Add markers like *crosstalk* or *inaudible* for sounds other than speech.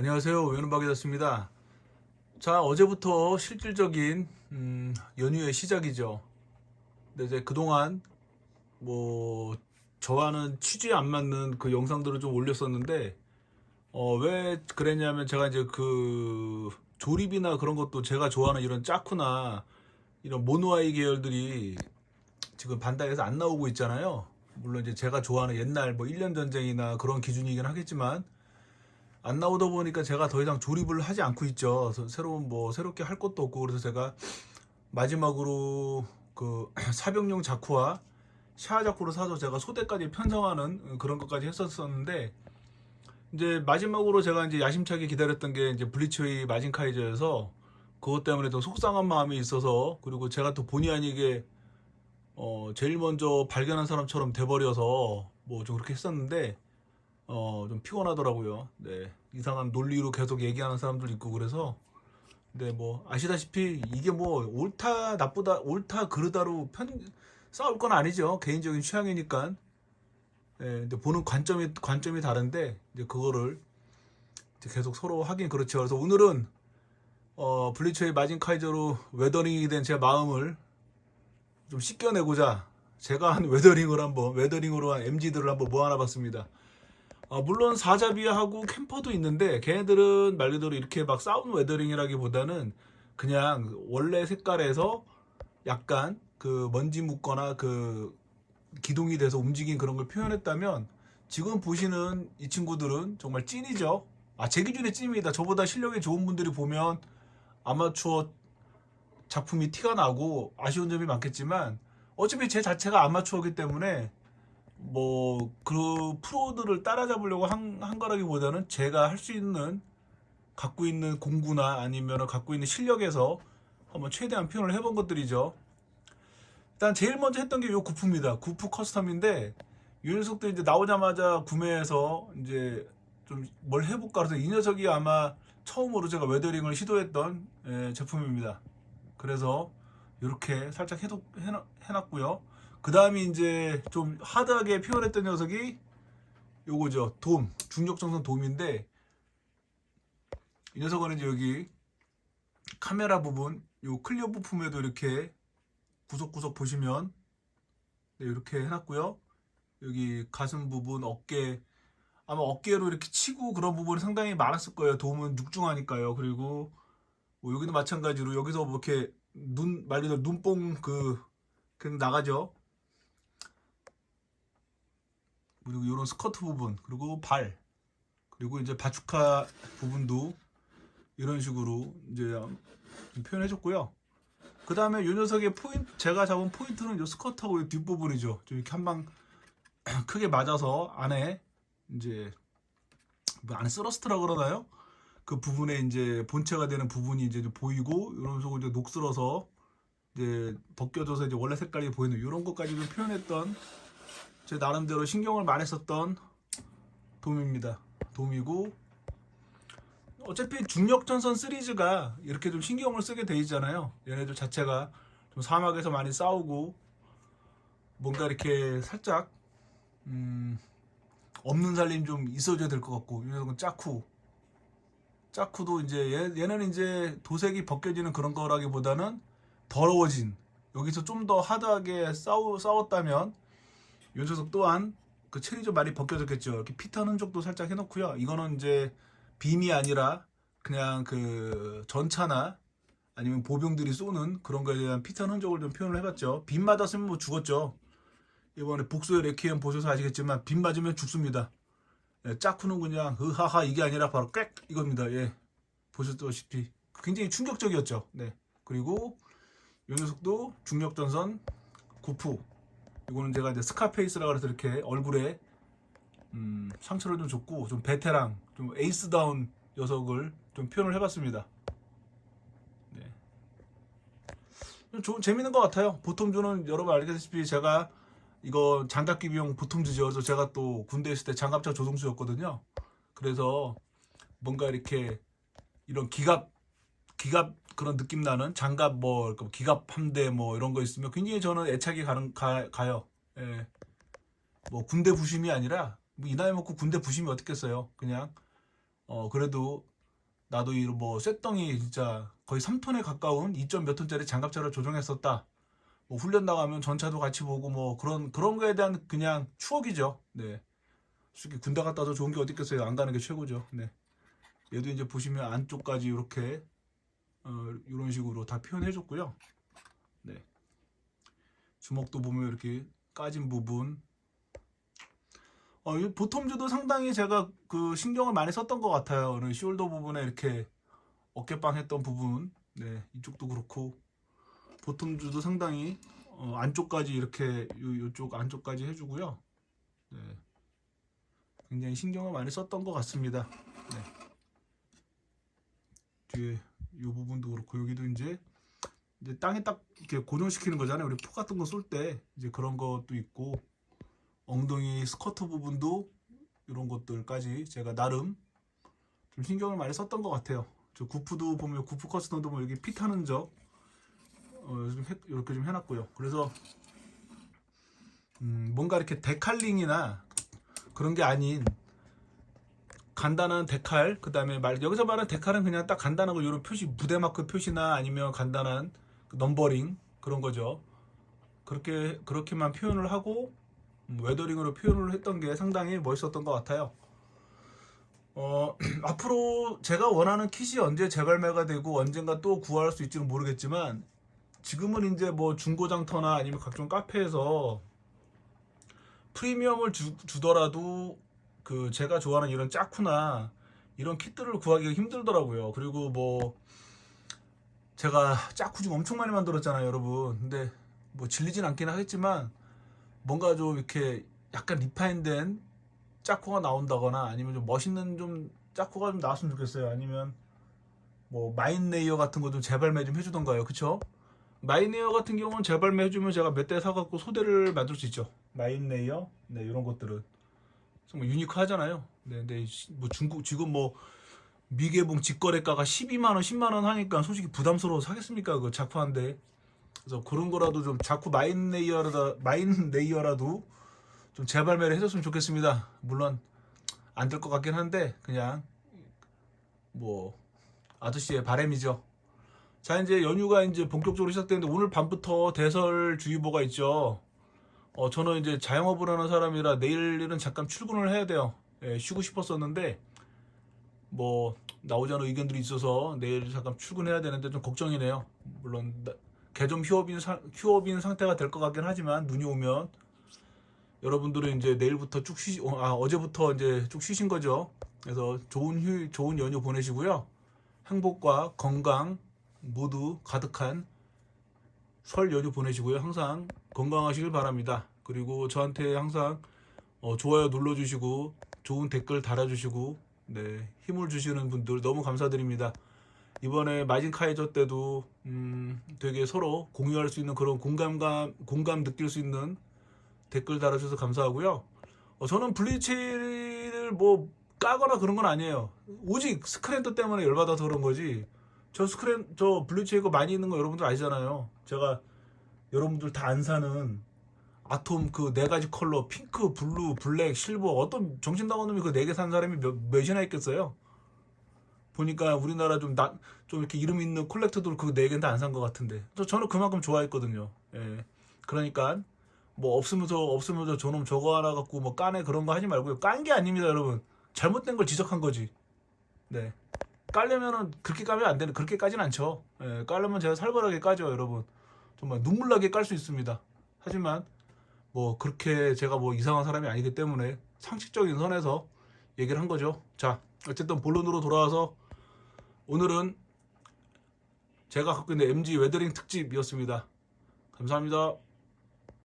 안녕하세요. 외눈박이었습니다. 자, 어제부터 실질적인 음, 연휴의 시작이죠. 근데 이제 그동안 뭐 저와는 취지에 안 맞는 그 영상들을 좀 올렸었는데 어, 왜 그랬냐면 제가 이제 그 조립이나 그런 것도 제가 좋아하는 이런 짜쿠나 이런 모노아이 계열들이 지금 반다이에서 안 나오고 있잖아요. 물론 이제 제가 좋아하는 옛날 뭐 1년 전쟁이나 그런 기준이긴 하겠지만 안 나오다 보니까 제가 더 이상 조립을 하지 않고 있죠. 새로운 뭐 새롭게 할 것도 없고 그래서 제가 마지막으로 그 *clears throat* 사병용 자쿠와 샤아 자쿠를 사서 제가 소대까지 편성하는 그런 것까지 했었었는데 이제 마지막으로 제가 이제 야심차게 기다렸던 게 이제 블리츠의 마진 카이저여서 그것 때문에 더 속상한 마음이 있어서 그리고 제가 또 본의 아니게 어 제일 먼저 발견한 사람처럼 돼버려서 뭐 좀 그렇게 했었는데 어 좀 피곤하더라고요. 네 이상한 논리로 계속 얘기하는 사람들 있고 그래서 근데 뭐 아시다시피 이게 뭐 옳다 나쁘다 옳다 그르다로 편 싸울 건 아니죠. 개인적인 취향이니까. 예, 근데 보는 관점이 관점이 다른데 이제 그거를 이제 계속 서로 하긴 그렇죠. 그래서 오늘은 어 블리츠의 마진 카이저로 웨더링이 된 제 마음을 좀 씻겨내고자 제가 한 웨더링을 한번 웨더링으로 한 MG들을 한번 모아놔 봤습니다. 아, 물론 사자비하고 캠퍼도 있는데 걔네들은 말 그대로 이렇게 막 싸운 웨더링이라기보다는 그냥 원래 색깔에서 약간 그 먼지 묻거나 그 기동이 돼서 움직인 그런 걸 표현했다면 지금 보시는 이 친구들은 정말 찐이죠. 아, 제 기준에 찐입니다. 저보다 실력이 좋은 분들이 보면 아마추어 작품이 티가 나고 아쉬운 점이 많겠지만 어차피 제 자체가 아마추어기 때문에 뭐 그 프로들을 따라잡으려고 한, 한 거라기보다는 제가 할 수 있는 갖고 있는 공구나 아니면 갖고 있는 실력에서 한번 최대한 표현을 해본 것들이죠. 일단 제일 먼저 했던 게 요 구프입니다. 구프 커스텀인데 이 녀석도 이제 나오자마자 구매해서 이제 좀 뭘 해볼까 그래서 이 녀석이 아마 처음으로 제가 웨더링을 시도했던 예, 제품입니다. 그래서 이렇게 살짝 해도, 해놔, 해놨고요. 그 다음에 이제 좀 하드하게 표현했던 녀석이 요거죠. 돔. 중력정선 돔인데 이 녀석은 이제 여기 카메라 부분, 요 클리어 부품에도 이렇게 구석구석 보시면 네, 이렇게 해놨고요. 여기 가슴 부분, 어깨 아마 어깨로 이렇게 치고 그런 부분이 상당히 많았을 거예요. 돔은 육중하니까요. 그리고 뭐 여기도 마찬가지로 여기서 뭐 이렇게 눈 말 그대로 눈뽕 그 그냥 나가죠. 그리고 이런 스커트 부분 그리고 발 그리고 이제 바주카 부분도 이런 식으로 이제 좀 표현해줬고요. 그 다음에 이 녀석의 포인트 제가 잡은 포인트는 이 스커트하고 이 뒷부분이죠. 좀 이렇게 한 방 *clears throat* 크게 맞아서 안에 이제 뭐 안에 쓰러스트라 그러나요? 그 부분에 이제 본체가 되는 부분이 이제 좀 보이고 이런 식으로 이제 녹슬어서 이제 벗겨져서 이제 원래 색깔이 보이는 이런 것까지 좀 표현했던 제 나름대로 신경을 많이 썼던 돔입니다. 돔이고 어차피 중력전선 시리즈가 이렇게 좀 신경을 쓰게 돼 있잖아요. 얘네들 자체가 좀 사막에서 많이 싸우고 뭔가 이렇게 살짝 음, 없는 살림 좀 있어줘야 될 것 같고 이 녀석은 짜쿠 짜쿠도 이제 얘, 얘는 이제 도색이 벗겨지는 그런 거라기보다는 더러워진 여기서 좀 더 하드하게 싸우, 싸웠다면 이 녀석 또한 그 체리 좀 많이 벗겨졌겠죠 이렇게 피탄 흔적도 살짝 해놓고요 이거는 이제 빔이 아니라 그냥 그 전차나 아니면 보병들이 쏘는 그런 거에 대한 피탄 흔적을 좀 표현을 해봤죠 빔 맞았으면 뭐 죽었죠 이번에 복수의 레퀴엠 보셔서 아시겠지만 빔 맞으면 죽습니다 예, 짜쿠는 그냥 흐하하 이게 아니라 바로 꽥 이겁니다. 예. 보셨다시피 굉장히 충격적이었죠. 네. 그리고 이 녀석도 중력전선 구프. 이거는 제가 이제 스카페이스라 그래서 이렇게 얼굴에 음, 상처를 좀 줬고 좀 베테랑, 좀 에이스다운 녀석을 좀 표현을 해봤습니다. 네. 좀 재밌는 것 같아요. 보통주는 여러분 알다시피 제가 이거 장갑기 비용. 그래서 제가 또 군대 있을 때 장갑차 조종수였거든요. 그래서 뭔가 이렇게 이런 기갑 기갑 그런 느낌 나는 장갑 뭐 이렇게 기갑 함대 뭐 이런 거 있으면 굉장히 저는 애착이 가는 가, 가요. 예. 뭐 군대 부심이 아니라 뭐 이 나이 먹고 군대 부심이 어떻겠어요. 그냥 어 그래도 나도 이뭐 쇳덩이 진짜 거의 3톤에 가까운 2점 몇 톤짜리 장갑차를 조종했었다. 뭐 훈련 나가면 전차도 같이 보고 뭐 그런 그런 거에 대한 그냥 추억이죠. 네. 솔직히 군대 갔다 와도 좋은 게 어디 있겠어요. 안 가는 게 최고죠. 네. 얘도 이제 보시면 안쪽까지 이렇게 어, 이런 식으로 다 표현해 줬고요. 네. 주먹도 보면 이렇게 까진 부분. 어, 이 보텀주도 상당히 제가 그 신경을 많이 썼던 것 같아요. 오늘 숄더 부분에 이렇게 어깨빵 했던 부분. 네, 이쪽도 그렇고. 보텀주도 상당히 어, 안쪽까지 이렇게 요, 요쪽 안쪽까지 해주고요. 네. 굉장히 신경을 많이 썼던 것 같습니다. 네. 뒤에 이 부분도 그렇고 여기도 이제 이제 땅에 딱 이렇게 고정시키는 거잖아요. 우리 포 같은 거 쏠 때 이제 그런 것도 있고 엉덩이 스커트 부분도 이런 것들까지 제가 나름 좀 신경을 많이 썼던 것 같아요. 저 구프도 보면 구프 커스텀도 보면 여기 핏 하는 적 어, 좀 해- 이렇게 좀 해놨고요. 그래서 음, 뭔가 이렇게 데칼링이나 그런 게 아닌 간단한 데칼 그 다음에 말 여기서 말하는 데칼은 그냥 딱 간단한 거 이런 표시 무대 마크 표시나 아니면 간단한 그 넘버링 그런 거죠. 그렇게 그렇게만 표현을 하고 음, 웨더링으로 표현을 했던 게 상당히 멋있었던 것 같아요. 어, *clears throat* 앞으로 제가 원하는 킷이 언제 재발매가 되고 언젠가 또 구할 수 있지는 모르겠지만 지금은 이제 뭐 중고장터나 아니면 각종 카페에서 프리미엄을 주, 주더라도 그 제가 좋아하는 이런 짜쿠나 이런 킷들을 구하기가 힘들더라고요. 그리고 뭐 제가 짜쿠 좀 엄청 많이 만들었잖아요, 여러분. 근데 뭐 질리진 않긴 하겠지만 뭔가 좀 이렇게 약간 리파인된 짜쿠가 나온다거나 아니면 좀 멋있는 좀 짜쿠가 좀 나왔으면 좋겠어요. 아니면 뭐 마인 레이어 같은 거 좀 재발매 좀 해주던가요, 그쵸? 마인 레이어 같은 경우는 재발매 해주면 제가 몇 대 사갖고 소대를 만들 수 있죠. 마인 레이어, 네 이런 것들은 정말 유니크하잖아요. 네, 근데 시- 뭐 중국 지금 뭐 미개봉 직거래가가 12만 원, 10만 원 하니까 솔직히 부담스러워 사겠습니까? 그 한대. 그래서 그런 거라도 좀 자꾸 마인 레이어라다 마인 레이어라도 좀 재발매를 해줬으면 좋겠습니다. 물론 안 될 것 같긴 한데 그냥 뭐 아저씨의 바램이죠. 자 이제 연휴가 이제 본격적으로 시작되는데 오늘 밤부터 대설주의보가 있죠. 어 저는 이제 자영업을 하는 사람이라 내일은 잠깐 출근을 해야 돼요. 예, 쉬고 싶었었는데 뭐 나오지 않은 의견들이 있어서 내일 잠깐 출근해야 되는데 좀 걱정이네요. 물론 나- 개점 휴업인 사- 휴업인 상태가 될 것 같긴 하지만 눈이 오면 여러분들은 이제 내일부터 쭉 쉬, 어, 아 어제부터 이제 쭉 쉬신 거죠. 그래서 좋은 휴, 좋은 연휴 보내시고요. 행복과 건강 모두 가득한 설 연휴 보내시고요. 항상 건강하시길 바랍니다. 그리고 저한테 항상 어, 좋아요 눌러주시고 좋은 댓글 달아주시고 네 힘을 주시는 분들 너무 감사드립니다. 이번에 마진 카이저 때도 음, 되게 서로 공유할 수 있는 그런 공감감 공감 느낄 수 있는 댓글 달아주셔서 감사하고요. 어, 저는 블리치를 뭐 까거나 그런 건 아니에요. 오직 스크랜더 때문에 열받아서 그런 거지. 저 스크랜 저 블리치 이거 많이 있는 거 여러분들 아시잖아요. 제가 여러분들 다 안 사는 아톰 그 네 가지 컬러 핑크, 블루, 블랙, 실버 어떤 정신 나간 놈이 그 네 개 산 사람이 몇 몇이나 있겠어요? 보니까 우리나라 좀 나 좀 이렇게 이름 있는 콜렉터들 그 네 개는 다 안 산 것 같은데 저 저는 그만큼 좋아했거든요. 예. 그러니까 뭐 없으면서 없으면서 저놈 저거 하나 갖고 뭐 까네 그런 거 하지 말고요. 깐 게 아닙니다, 여러분. 잘못된 걸 지적한 거지. 네. 깔려면은 그렇게 까면 안 되는 그렇게 까진 않죠. 예, 깔려면 제가 살벌하게 까죠, 여러분. 정말 눈물나게 깔 수 있습니다. 하지만 뭐 그렇게 제가 뭐 이상한 사람이 아니기 때문에 상식적인 선에서 얘기를 한 거죠. 자, 어쨌든 본론으로 돌아와서 오늘은 제가 갖고 있는 MG 웨더링 특집이었습니다. 감사합니다.